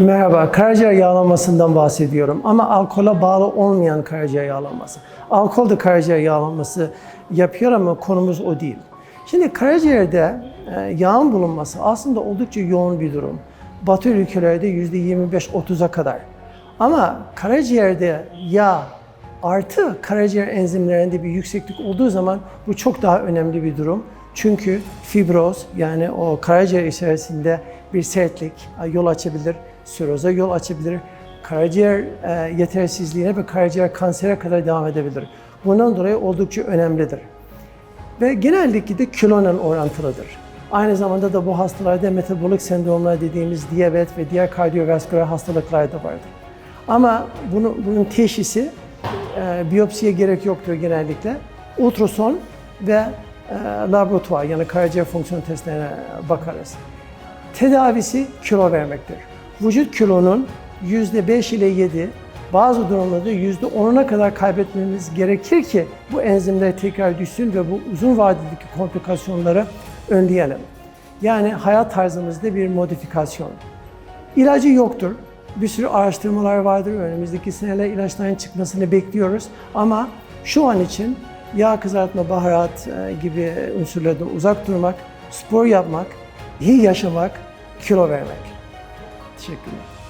Merhaba, karaciğer yağlanmasından bahsediyorum ama alkola bağlı olmayan karaciğer yağlanması. Alkol de karaciğer yağlanması yapıyor ama konumuz o değil. Şimdi karaciğerde e, yağın bulunması aslında oldukça yoğun bir durum. Batı ülkelerde %25-30'a kadar. Ama karaciğerde yağ artı karaciğer enzimlerinde bir yükseklik olduğu zaman bu çok daha önemli bir durum. Çünkü fibroz yani o karaciğer içerisinde bir sertlik yol açabilir, siroza yol açabilir, karaciğer e, yetersizliğine ve karaciğer kansere kadar devam edebilir. Bundan dolayı oldukça önemlidir. Ve genellikle de kiloyla orantılıdır. Aynı zamanda da bu hastalarda metabolik sendromlar dediğimiz diyabet ve diğer kardiyovasküler hastalıklar da vardır. Ama bunu, bunun teşhisi e, biyopsiye gerek yoktur genellikle. Ultrason ve laboratuvar yani karaciğer fonksiyon testlerine bakarız. Tedavisi kilo vermektir. Vücut kilonun %5 ile 7, bazı durumlarda %10'una kadar kaybetmemiz gerekir ki bu enzimler tekrar düşsün ve bu uzun vadedeki komplikasyonları önleyelim. Yani hayat tarzımızda bir modifikasyon. İlacı yoktur. Bir sürü araştırmalar vardır. Önümüzdeki seneler ilaçların çıkmasını bekliyoruz. Ama şu an için yağ kızartma, baharat e, gibi unsurlardan uzak durmak, spor yapmak, iyi yaşamak, kilo vermek. Teşekkürler.